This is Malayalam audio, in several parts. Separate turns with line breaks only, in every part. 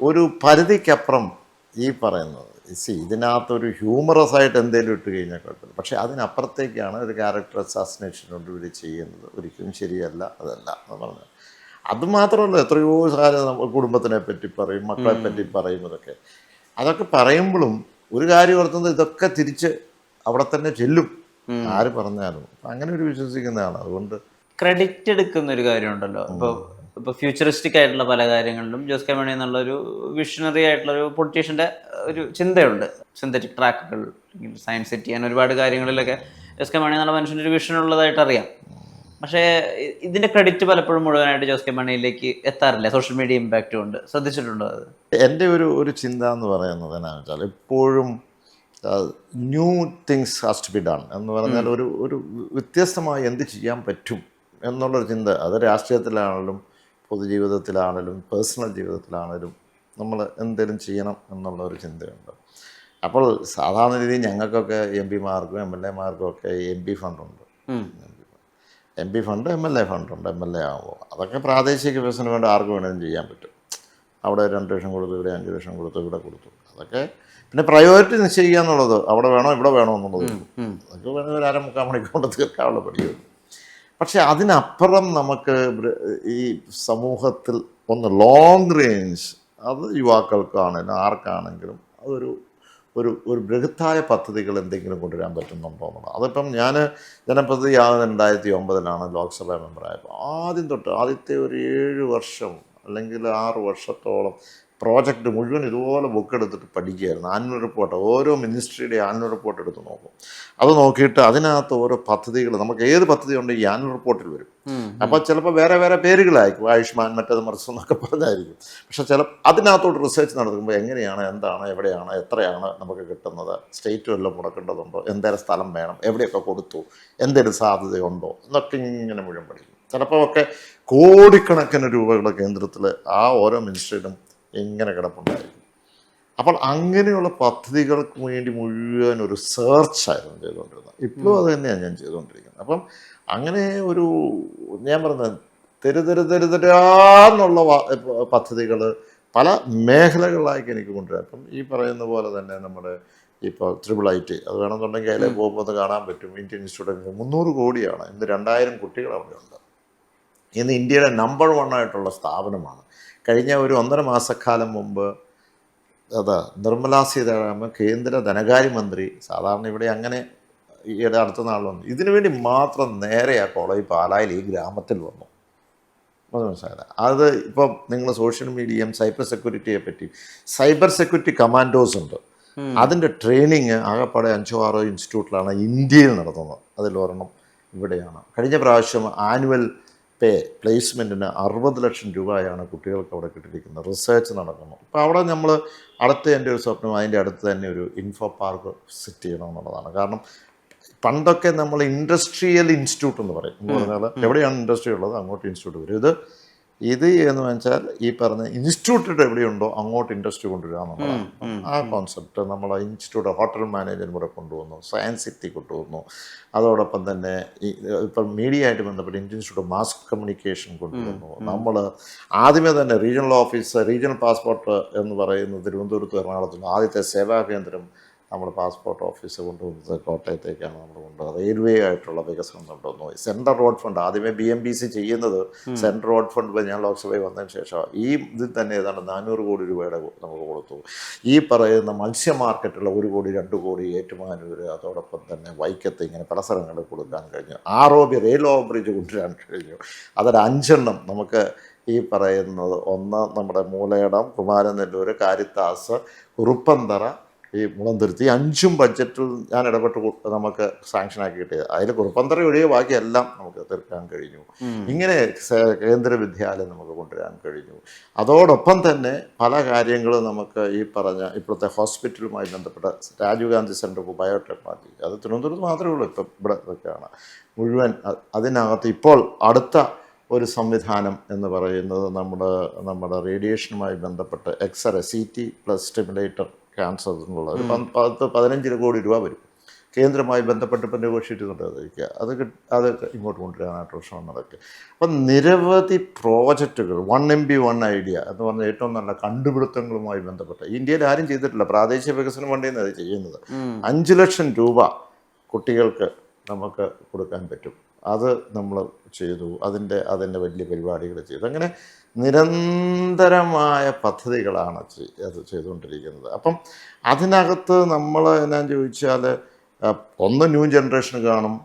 ഒരു പരിധിക്കപ്പുറം ഈ പറയുന്നത്. സി ഇതിനകത്തൊരു ഹ്യൂമറസ് ആയിട്ട് എന്തെങ്കിലും ഇട്ട് കഴിഞ്ഞാൽ കുഴപ്പമില്ല. പക്ഷേ അതിനപ്പുറത്തേക്കാണ് ഒരു ക്യാരക്ടർ അസാസിനേഷൻ കൊണ്ട് ഇവർ ചെയ്യുന്നത്. ഒരിക്കലും ശരിയല്ല അതല്ല എന്ന് പറഞ്ഞത് അതുമാത്രമല്ല എത്രയോ കാര്യം നമ്മൾ കുടുംബത്തിനെ പറ്റി പറയും മക്കളെ പറ്റി പറയും ഇതൊക്കെ. അതൊക്കെ പറയുമ്പോഴും ഒരു കാര്യം ഓർത്തുന്നത് ഇതൊക്കെ തിരിച്ച് അവിടെ തന്നെ ചെല്ലും. ആര് പറഞ്ഞാലും. അങ്ങനെ ഒരു വിശ്വസിക്കുന്നതാണ് അതുകൊണ്ട്
ക്രെഡിറ്റ് എടുക്കുന്ന ഒരു കാര്യമുണ്ടല്ലോ. ഇപ്പോൾ ഇപ്പോൾ ഫ്യൂച്ചറിസ്റ്റിക് ആയിട്ടുള്ള പല കാര്യങ്ങളിലും ജോസ് കെ മണി എന്നുള്ള ഒരു വിഷണറി ആയിട്ടുള്ള ഒരു പൊളിറ്റീഷ്യന്റെ ഒരു ചിന്തയുണ്ട്. സിന്തറ്റിക് ട്രാക്കുകൾ അല്ലെങ്കിൽ സയൻസ് സിറ്റി ചെയ്യാൻ ഒരുപാട് കാര്യങ്ങളിലൊക്കെ ജോസ് കെ മണി എന്നുള്ള മനുഷ്യന്റെ ഒരു വിഷൻ ഉള്ളതായിട്ട് അറിയാം. പക്ഷേ ഇതിന്റെ ക്രെഡിറ്റ് പലപ്പോഴും മുഴുവനായിട്ട് ജോസ് കെ മണിയിലേക്ക് എത്താറില്ല. സോഷ്യൽ മീഡിയ ഇമ്പാക്റ്റ് കൊണ്ട്. ശ്രദ്ധിച്ചിട്ടുണ്ടോ അത്?
എന്റെ ഒരു ഒരു ചിന്ത എന്ന് പറയുന്നത് എന്നാന്ന് വെച്ചാൽ എപ്പോഴും new things has to be done എന്ന് പറഞ്ഞാൽ ഒരു ഒരു വ്യത്യസ്തമായി എന്ത് ചെയ്യാൻ പറ്റും എന്നുള്ളൊരു ചിന്ത. അത് രാഷ്ട്രീയത്തിലാണെങ്കിലും പൊതുജീവിതത്തിലാണെങ്കിലും പേഴ്സണൽ ജീവിതത്തിലാണെങ്കിലും നമ്മൾ എന്തെങ്കിലും ചെയ്യണം എന്നുള്ള ഒരു ചിന്തയുണ്ട്. അപ്പോൾ സാധാരണ രീതിയിൽ ഞങ്ങൾക്കൊക്കെ എം പിമാർക്കും എം എൽ എമാർക്കും ഒക്കെ M P ഫണ്ടുണ്ട് M P fund M L A ഫണ്ടുണ്ട് M L A ആകുമ്പോൾ അതൊക്കെ പ്രാദേശിക വികസനം വേണ്ട ആർക്ക് വേണമെങ്കിലും ചെയ്യാൻ പറ്റും. അവിടെ രണ്ട് ലക്ഷം കൊടുത്തു ഇവിടെ അഞ്ച് ലക്ഷം കൊടുത്തു ഇവിടെ കൊടുത്തു. അതൊക്കെ പിന്നെ പ്രയോറിറ്റി നിശ്ചയിക്കുക എന്നുള്ളത് അവിടെ വേണോ ഇവിടെ വേണോ എന്നുള്ളത് അതൊക്കെ വേണമെങ്കിൽ ഒരു അര മുക്കാൽ മണിക്കൂർ കൊണ്ട് തീർക്കാനുള്ള പടിയുള്ളൂ പക്ഷെ അതിനപ്പുറം നമുക്ക് ഈ സമൂഹത്തിൽ ഒന്ന് ലോങ് റേഞ്ച് അത് യുവാക്കൾക്കാണെങ്കിലും ആർക്കാണെങ്കിലും അതൊരു ഒരു ഒരു ബൃഹത്തായ പദ്ധതികൾ എന്തെങ്കിലും കൊണ്ടുവരാൻ പറ്റുന്നുണ്ടോ എന്നുള്ളത്. അതിപ്പം ഞാൻ ജനപ്രതി ആകുന്ന രണ്ടായിരത്തി ഒമ്പതിലാണ് ലോക്സഭാ മെമ്പറായപ്പോൾ ആദ്യം തൊട്ട് ആദ്യത്തെ ഒരു ഏഴ് വർഷം അല്ലെങ്കിൽ ആറ് വർഷത്തോളം പ്രോജക്റ്റ് മുഴുവൻ ഇതുപോലെ ബുക്ക് എടുത്തിട്ട് പഠിക്കുകയായിരുന്നു. ആനുവൽ റിപ്പോർട്ട് ഓരോ മിനിസ്ട്രിയുടെ ആനുവൽ റിപ്പോർട്ട് എടുത്ത് നോക്കും. അത് നോക്കിയിട്ട് അതിനകത്ത് ഓരോ പദ്ധതികൾ നമുക്ക് ഏത് പദ്ധതി ഉണ്ട് ഈ ആനുവൽ റിപ്പോർട്ടിൽ വരും. അപ്പോൾ ചിലപ്പോൾ വേറെ വേറെ പേരുകളായിരിക്കും. ആയുഷ്മാൻ മറ്റേത് മറിച്ച് എന്നൊക്കെ പറഞ്ഞായിരിക്കും. പക്ഷെ ചില അതിനകത്തോട്ട് റിസർച്ച് നടത്തുമ്പോൾ എങ്ങനെയാണ് എന്താണ് എവിടെയാണ് എത്രയാണ് നമുക്ക് കിട്ടുന്നത്? സ്റ്റേറ്റ് വല്ലതും മുടക്കേണ്ടതുണ്ടോ? എന്തേലും സ്ഥലം വേണം? എവിടെയൊക്കെ കൊടുത്തു? എന്തേലും സാധ്യതയുണ്ടോ? എന്നൊക്കെ ഇങ്ങനെ മുഴുവൻ പഠിക്കും. ചിലപ്പോൾ ഒക്കെ കോടിക്കണക്കിന് രൂപകളുടെ കേന്ദ്രത്തിൽ ആ ഓരോ മിനിസ്ട്രിയിലും ഇങ്ങനെ കിടപ്പുണ്ടായിരുന്നു? അപ്പോൾ അങ്ങനെയുള്ള പദ്ധതികൾക്ക് വേണ്ടി മുഴുവൻ ഒരു സെർച്ചായിരുന്നു ചെയ്തുകൊണ്ടിരുന്നത്. ഇപ്പോഴും അത് തന്നെയാണ് ഞാൻ ചെയ്തുകൊണ്ടിരിക്കുന്നത്. അപ്പം അങ്ങനെ ഒരു ഞാൻ പറഞ്ഞത് തെരു തെരു തെരു തെരാന്നുള്ള പദ്ധതികൾ പല മേഖലകളിലേക്ക് എനിക്ക് കൊണ്ടുവരാം. അപ്പം ഈ പറയുന്ന പോലെ തന്നെ നമ്മുടെ ഇപ്പോൾ ത്രിപിൾ ഐ ടി അത് വേണമെന്നുണ്ടെങ്കിൽ അതിലെ പോകുമ്പോൾ ഒന്ന് കാണാൻ പറ്റും. ഇന്ത്യൻ ഇൻസ്റ്റിറ്റ്യൂട്ട് മുന്നൂറ് കോടിയാണ്. ഇന്ന് രണ്ടായിരം കുട്ടികൾ അവിടെ ഉണ്ട്. ഇന്ന് ഇന്ത്യയുടെ നമ്പർ വൺ ആയിട്ടുള്ള സ്ഥാപനമാണ് കഴിഞ്ഞ ഒരു ഒന്നര മാസക്കാലം മുമ്പ് അതാ നിർമ്മലാ സീതാരാമൻ കേന്ദ്ര ധനകാര്യമന്ത്രി സാധാരണ ഇവിടെ അങ്ങനെ ഈയിടെ അടുത്ത നാൾ വന്നു. ഇതിനു വേണ്ടി മാത്രം നേരെ ആ കോളേജ് പാലായിൽ ഈ ഗ്രാമത്തിൽ വന്നു. മനസ്സിലായത് അത് ഇപ്പം നിങ്ങൾ സോഷ്യൽ മീഡിയയും സൈബർ സെക്യൂരിറ്റിയെ പറ്റി സൈബർ സെക്യൂരിറ്റി കമാൻഡോസ് ഉണ്ട്. അതിന്റെ ട്രെയിനിങ് ആകെപ്പാടെ അഞ്ചോ ആറോ ഇൻസ്റ്റിറ്റ്യൂട്ടിലാണ് ഇന്ത്യയിൽ നടത്തുന്നത്. അതിലൊരെണ്ണം ഇവിടെയാണ്. കഴിഞ്ഞ പ്രാവശ്യം ആനുവൽ പേ പ്ലേസ്മെന്റിന് അറുപത് ലക്ഷം രൂപയാണ് കുട്ടികൾക്ക് അവിടെ കിട്ടിയിരിക്കുന്നത്. റിസർച്ച് നടക്കുന്നു. അപ്പോൾ അവിടെ നമ്മൾ അടുത്ത എന്റെ ഒരു സ്വപ്നം അതിന്റെ അടുത്ത് തന്നെ ഒരു ഇൻഫോ പാർക്ക് സെറ്റ് ചെയ്യണം എന്നുള്ളതാണ്. കാരണം പണ്ടൊക്കെ നമ്മൾ ഇൻഡസ്ട്രിയൽ ഇൻസ്റ്റിറ്റ്യൂട്ട് എന്ന് പറയും. എന്ന് പറഞ്ഞാൽ എവിടെയാണ് ഇൻഡസ്ട്രി ഉള്ളത്? അങ്ങോട്ട് ഇൻസ്റ്റിറ്റ്യൂട്ട് വരും. ഇത് ഇത് എന്ന് വെച്ചാൽ ഈ പറഞ്ഞ ഇൻസ്റ്റിറ്റ്യൂട്ട് എവിടെയുണ്ടോ അങ്ങോട്ട് ഇൻഡസ്ട്രി കൊണ്ടുവരിക എന്നുള്ളതാണ്. ആ കോൺസെപ്റ്റ് നമ്മൾ ഇൻസ്റ്റിറ്റ്യൂട്ട് ഹോട്ടൽ മാനേജ്മെന്റ് ഇവിടെ കൊണ്ടുവന്നു സയൻസ് സിറ്റി കൊണ്ടുവന്നു. അതോടൊപ്പം തന്നെ ഇപ്പം മീഡിയ ആയിട്ട് ബന്ധപ്പെട്ട് Indian Institute of Mass Communication കൊണ്ടുവന്നു നമ്മൾ ആദ്യമേ തന്നെ റീജിയണൽ ഓഫീസ് റീജിയണൽ പാസ്പോർട്ട് എന്ന് പറയുന്നത് തിരുവനന്തപുരത്ത് എറണാകുളത്തുണ്ട് ആദ്യത്തെ സേവാ കേന്ദ്രം നമ്മൾ പാസ്പോർട്ട് ഓഫീസ് കൊണ്ടുവന്നത് കോട്ടയത്തേക്കാണ് നമ്മൾ കൊണ്ടുവന്നത്. റെയിൽവേ ആയിട്ടുള്ള വികസനം കൊണ്ടുവന്നു സെൻട്രൽ റോഡ് ഫണ്ട് ആദ്യമേ ബി എം ബി സി ചെയ്യുന്നത് സെൻട്രൽ റോഡ് ഫണ്ട് ഞാൻ ലോക്സഭയിൽ വന്നതിന് ശേഷം ഈ ഇതിൽ തന്നെ ഏതാണ്ട് നാനൂറ് കോടി രൂപയുടെ നമ്മൾ കൊടുത്തു. ഈ പറയുന്ന മത്സ്യ മാർക്കറ്റുള്ള ഒരു കോടി രണ്ട് കോടി ഏറ്റുമാനൂർ അതോടൊപ്പം തന്നെ വൈക്കത്ത് ഇങ്ങനെ പല സ്ഥലങ്ങളിൽ കൊടുക്കാൻ കഴിഞ്ഞു. R O B rail over bridge കൊണ്ടുവരാൻ കഴിഞ്ഞു. അതൊരു അഞ്ചെണ്ണം നമുക്ക് ഈ പറയുന്നത് ഒന്ന് നമ്മുടെ മൂലയിടം കുമാരനെല്ലൂർ കാരിത്താസ് കുറുപ്പന്തറ ഈ മുളം തിരുത്തി അഞ്ചും ബഡ്ജറ്റിൽ ഞാൻ ഇടപെട്ട് നമുക്ക് സാങ്ഷനാക്കി കിട്ടിയത്. അതിൽ കുറുപ്പന്തറ ഒഴികെ ബാക്കിയെല്ലാം നമുക്ക് തീർക്കാൻ കഴിഞ്ഞു. ഇങ്ങനെ കേന്ദ്ര വിദ്യാലയം നമുക്ക് കൊണ്ടുവരാൻ കഴിഞ്ഞു. അതോടൊപ്പം തന്നെ പല കാര്യങ്ങളും നമുക്ക് ഈ പറഞ്ഞ ഇപ്പോഴത്തെ ഹോസ്പിറ്റലുമായി ബന്ധപ്പെട്ട Rajiv Gandhi Centre for biotechnology അത് തിരുവനന്തപുരത്ത് മാത്രമേ ഉള്ളൂ ഇപ്പം ഇവിടെ ഇതൊക്കെയാണ്. മുഴുവൻ അതിനകത്ത് ഇപ്പോൾ അടുത്ത ഒരു സംവിധാനം എന്ന് പറയുന്നത് നമ്മുടെ നമ്മുടെ റേഡിയേഷനുമായി ബന്ധപ്പെട്ട് X ray C T plus stimulator cancer എന്നുള്ള ഒരു പത്ത് പതിനഞ്ച് കോടി രൂപ വരും. കേന്ദ്രമായി ബന്ധപ്പെട്ട് ഇപ്പം നെഗോഷിയേറ്റ് ചെയ്തുകൊണ്ടിരിക്കുക അത് അത് ഇങ്ങോട്ട് കൊണ്ടുവരാനായിട്ട് ശ്രമം നടക്കുക അപ്പം നിരവധി പ്രോജക്റ്റുകൾ one M B one idea എന്ന് പറഞ്ഞ ഏറ്റവും നല്ല കണ്ടുപിടുത്തങ്ങളുമായി ബന്ധപ്പെട്ട് ഇന്ത്യയിൽ ആരും ചെയ്തിട്ടില്ല. പ്രാദേശിക വികസന ഫണ്ടിൽ അത് ചെയ്യുന്നത്. അഞ്ച് ലക്ഷം രൂപ കുട്ടികൾക്ക് നമുക്ക് കൊടുക്കാൻ പറ്റും. അത് നമ്മൾ ചെയ്തു അതിന്റെ അതിന്റെ വലിയ പരിപാടികൾ ചെയ്തു. അങ്ങനെ നിരന്തരമായ പദ്ധതികളാണ് അത് ചെയ്തുകൊണ്ടിരിക്കുന്നത്. അപ്പം അതിനകത്ത് നമ്മൾ എന്നാ ചോദിച്ചാൽ ഒന്ന് ന്യൂ ജനറേഷൻ കാണും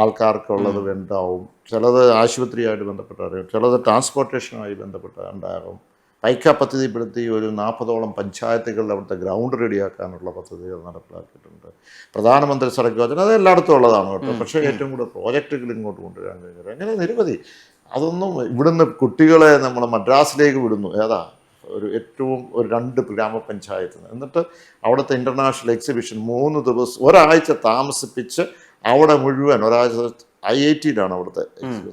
ആൾക്കാർക്കുള്ളത് ഉണ്ടാവും ചിലത് ആശുപത്രിയായിട്ട് ബന്ധപ്പെട്ടാകും ചിലത് ട്രാൻസ്പോർട്ടേഷനുമായി ബന്ധപ്പെട്ട ഉണ്ടാകും. പൈക്ക പദ്ധതിപ്പെടുത്തി ഒരു നാൽപ്പതോളം പഞ്ചായത്തുകളിൽ അവിടുത്തെ ഗ്രൗണ്ട് റെഡിയാക്കാനുള്ള പദ്ധതികൾ നടപ്പിലാക്കിയിട്ടുണ്ട്. പ്രധാനമന്ത്രി സടക്ക് യോജന അത് എല്ലായിടത്തും ഉള്ളതാണ് കേട്ടോ. പക്ഷേ ഏറ്റവും കൂടുതൽ പ്രോജക്റ്റുകൾ ഇങ്ങോട്ട് കൊണ്ടുവരാൻ കഴിഞ്ഞത് അങ്ങനെ നിരവധി. അതൊന്നും ഇവിടുന്ന് കുട്ടികളെ നമ്മൾ മദ്രാസിലേക്ക് വിടുന്നു. ഏതാ? ഒരു ഏറ്റവും ഒരു രണ്ട് ഗ്രാമപഞ്ചായത്ത്. എന്നിട്ട് അവിടുത്തെ ഇന്റർനാഷണൽ എക്സിബിഷൻ മൂന്ന് ദിവസം ഒരാഴ്ച താമസിപ്പിച്ച് അവിടെ മുഴുവൻ ഒരാഴ്ച ഐ ഐ ടിയിലാണ് അവിടുത്തെ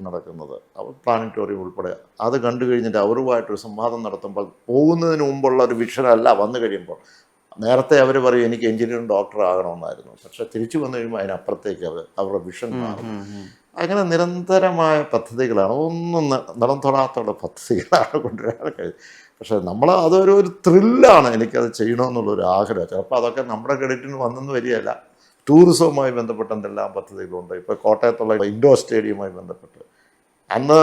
നടക്കുന്നത്. അവർ പ്ലാനറ്റോറിയം ഉൾപ്പെടെ. അത് കണ്ടു കഴിഞ്ഞിട്ട് അവരുമായിട്ടൊരു സംവാദം നടത്തുമ്പോൾ പോകുന്നതിന് മുമ്പുള്ള ഒരു വിഷനല്ല വന്നു കഴിയുമ്പോൾ. നേരത്തെ അവർ പറയും എനിക്ക് എഞ്ചിനീയറിംഗ് ഡോക്ടർ ആകണമെന്നായിരുന്നു. പക്ഷെ തിരിച്ചു വന്നു കഴിയുമ്പോൾ അതിനപ്പുറത്തേക്ക് അവർ അവരുടെ വിഷൻ മാറും. അങ്ങനെ നിരന്തരമായ പദ്ധതികളാണ്. ഒന്നും ന- നിറം തൊടാത്തുള്ള പദ്ധതികളാണ് കൊണ്ടുവരാൻ കഴിയും പക്ഷെ നമ്മൾ അതൊരു ഒരു ത്രില്ലാണ് എനിക്കത് ചെയ്യണമെന്നുള്ളൊരു ആഗ്രഹം. ചിലപ്പോൾ അതൊക്കെ നമ്മുടെ ക്രെഡിറ്റിന് വന്നെന്ന് വരികയല്ല. ടൂറിസവുമായി ബന്ധപ്പെട്ട എന്തെല്ലാം പദ്ധതികളുണ്ട്? ഇപ്പോൾ കോട്ടയത്തുള്ള ഇൻഡോർ സ്റ്റേഡിയവുമായി ബന്ധപ്പെട്ട്. അന്ന്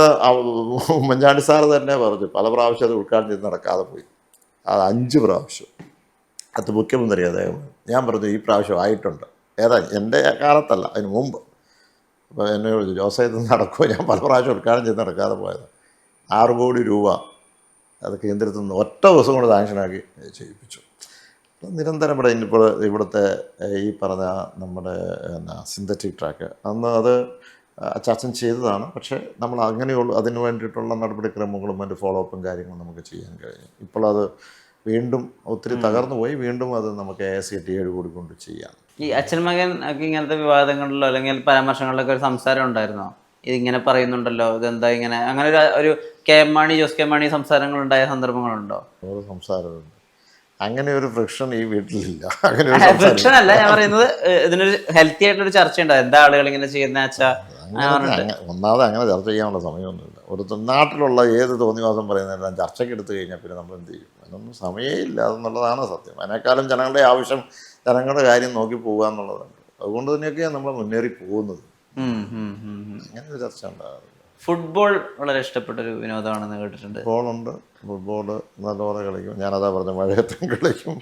മഞ്ഞാണ്ടി സാറ് തന്നെ പറഞ്ഞു പല പ്രാവശ്യം അത് ഉദ്ഘാടനം ചെയ്ത് നടക്കാതെ പോയി. അത് അഞ്ച് പ്രാവശ്യം. അത് മുഖ്യമന്ത്രി അദ്ദേഹം ഞാൻ പറഞ്ഞു ഈ പ്രാവശ്യം ആയിട്ടുണ്ട്. ഏതാ എന്റെ കാലത്തല്ല അതിന് മുമ്പ്. അപ്പോൾ എന്നെ വിളിച്ചു ജോസഫ് ഇത് നടക്കുമോ ഞാൻ പല പ്രാവശ്യം ഉദ്ഘാടനം ചെയ്ത് നടക്കാതെ പോയത്. ആറ് കോടി രൂപ അത് കേന്ദ്രത്തിൽ നിന്ന് ഒറ്റ ദിവസം കൊണ്ട് സാങ്ഷനാക്കി ചെയ്യിപ്പിച്ചു. നിരന്തരം ഇവിടെ ഇപ്പോൾ ഇവിടുത്തെ ഈ പറഞ്ഞ നമ്മുടെ എന്നാ സിന്തറ്റിക് ട്രാക്ക് അന്ന് അത് അച്ചാച്ചൻ ചെയ്തതാണ്. പക്ഷേ നമ്മൾ അങ്ങനെയുള്ള അതിന് വേണ്ടിയിട്ടുള്ള നടപടിക്രമങ്ങളും അതിന്റെ ഫോളോ അപ്പും കാര്യങ്ങളും നമുക്ക് ചെയ്യാൻ കഴിഞ്ഞു. ഇപ്പോൾ അത് വീണ്ടും ഒത്തിരി തകർന്നു പോയി. വീണ്ടും അത് നമുക്ക് എ സി ടി ഏഴ് കൂടി കൊണ്ട് ചെയ്യാം.
ഈ അച്ഛൻ മകൻ ഒക്കെ ഇങ്ങനത്തെ വിവാദങ്ങളിലോ അല്ലെങ്കിൽ പരാമർശങ്ങളിലൊക്കെ ഒരു സംസാരം ഉണ്ടായിരുന്നോ? ഇതിങ്ങനെ പറയുന്നുണ്ടല്ലോ ഇതെന്താ ഇങ്ങനെ? അങ്ങനെ ഒരു ഒരു K M Mani Jose K Mani സംസാരങ്ങൾ ഉണ്ടായ സന്ദർഭങ്ങളുണ്ടോ
സംസാരമുണ്ട്. അങ്ങനെ ഒരു ഫ്രിക്ഷൻ ഈ വീട്ടിലില്ല. അങ്ങനെ ഒരു
ഫ്രിക്ഷൻ അല്ല ഞാൻ പറയുന്നത് ഇതിനൊരു ഹെൽത്തി ആയിട്ടൊരു ചർച്ച ഉണ്ടാവും എന്താ ആളുകൾ ഇങ്ങനെ ചെയ്യുന്ന
ഒന്നാമത് അങ്ങനെ ചർച്ച ചെയ്യാനുള്ള സമയമൊന്നുമില്ല. ഒരു നാട്ടിലുള്ള ഏത് തോന്നിവാസം പറയുന്നതെല്ലാം ചർച്ചയ്ക്ക് എടുത്തു കഴിഞ്ഞാൽ പിന്നെ നമ്മൾ എന്ത് ചെയ്യും? അതിനൊന്നും ഇല്ല എന്നുള്ളതാണ് സത്യം. അതിനേക്കാളും ജനങ്ങളുടെ ആവശ്യം ജനങ്ങളുടെ കാര്യം നോക്കി പോകുക എന്നുള്ളതാണ്. അതുകൊണ്ട് തന്നെയൊക്കെയാണ് നമ്മൾ മുന്നേറി പോകുന്നത്. അങ്ങനെ ഒരു ചർച്ച ഉണ്ടാകാറില്ല
ഫുട്ബോൾ വളരെ ഇഷ്ടപ്പെട്ട ഒരു വിനോദമാണെന്ന് കേട്ടിട്ടുണ്ട്.
ഫുട്ബോളുണ്ട്. ഫുട്ബോൾ നല്ലപോലെ കളിക്കും. ഞാനതാ പറഞ്ഞ മഴയത്തും കളിക്കും.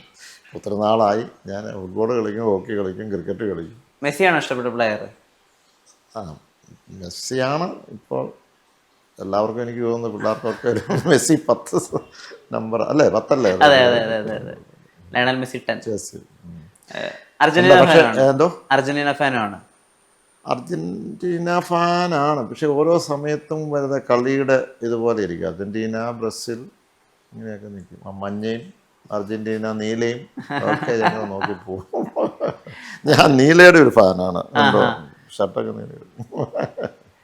ഒത്തിരി നാളായി. ഞാൻ ഫുട്ബോൾ കളിക്കും ഹോക്കി കളിക്കും ക്രിക്കറ്റ് കളിക്കും.
മെസ്സിയാണ് ഇഷ്ടപ്പെട്ട പ്ലെയർ
ആ മെസ്സിയാണ് ഇപ്പോൾ എല്ലാവർക്കും എനിക്ക് തോന്നുന്നു പിള്ളേർക്കൊക്കെ ഒരു മെസ്സി പത്ത് നമ്പർ അല്ലേ? പത്തല്ലേ? അത്?
അതെ അതെ അതെ ലയണൽ മെസ്സി ടെൻ. അർജന്റീന ഫാനാണ്
എന്തോ?
അർജന്റീന ഫാനാണ്
അർജന്റീന ഫാനാണ്. പക്ഷെ ഓരോ സമയത്തും വരുന്ന കളിയുടെ ഇതുപോലെ ഇരിക്കും. അർജന്റീന ബ്രസീൽ ഇങ്ങനെയൊക്കെ നിൽക്കും. ആ മഞ്ഞയും അർജന്റീന നീലയും ഒക്കെ ഞങ്ങൾ നോക്കി പോകും. ഞാൻ നീലയുടെ ഒരു ഫാനാണ്. ഷർട്ടൊക്കെ നീല